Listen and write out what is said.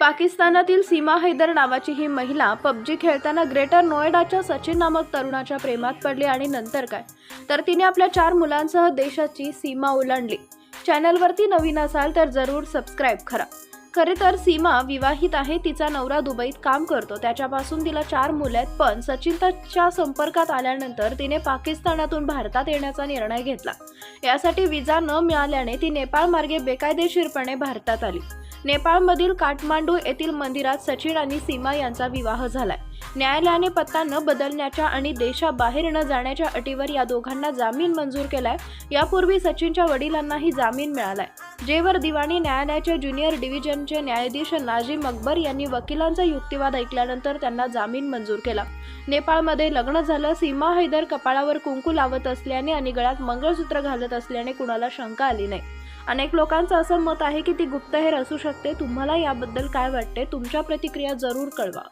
पाकिस्तानातील सीमा हैदर नावाची ही महिला पबजी खेळताना ग्रेटर नोएडाच्या सचिन नामक तरुणाच्या प्रेमात पडली आणि नंतर काय? तर तिने आपल्या चार मुलांसह देशाची सीमा ओलांडली. चॅनलवरती नवीन असाल तर जरूर सबस्क्राईब करा. खरे तर सीमा विवाहित आहे तिचा नवरा दुबईत काम करतो. त्याच्यापासून तिला चार मुले आहेत पण सचिनच्या संपर्कात आल्यानंतर तिने पाकिस्तानातून भारतात येण्याचा निर्णय घेतला. यासाठी विजा न मिळाल्याने ती नेपाळ मार्गे बेकायदेशीरपणे भारतात आली. नेपाळमधील काठमांडू येथील मंदिरात सचिन आणि सीमा यांचा विवाह झालाय. न्यायालयाने पत्ता न बदलण्याच्या आणि देशाबाहेर न जाण्याच्या अटीवर या दोघांना जामीन मंजूर केलाय. यापूर्वी सचिनच्या वडिलांनाही जामीन मिळालाय. जेवर दिवाणी न्यायालयाच्या ज्युनियर डिव्हिजनचे न्यायाधीश नाजीम अकबर यांनी वकिलांचा युक्तिवाद ऐकल्यानंतर त्यांना जामीन मंजूर केला. नेपाळमध्ये लग्न झालं सीमा हैदर कपाळावर कुंकू लावत असल्याने आणि गळ्यात मंगळसूत्र घालत असल्याने कुणाला शंका आली नाही. अनेक लोकांचं असं मत आहे की ती गुप्तहेर असू शकते. तुम्हाला याबद्दल काय वाटते? तुमच्या प्रतिक्रिया जरूर कळवा.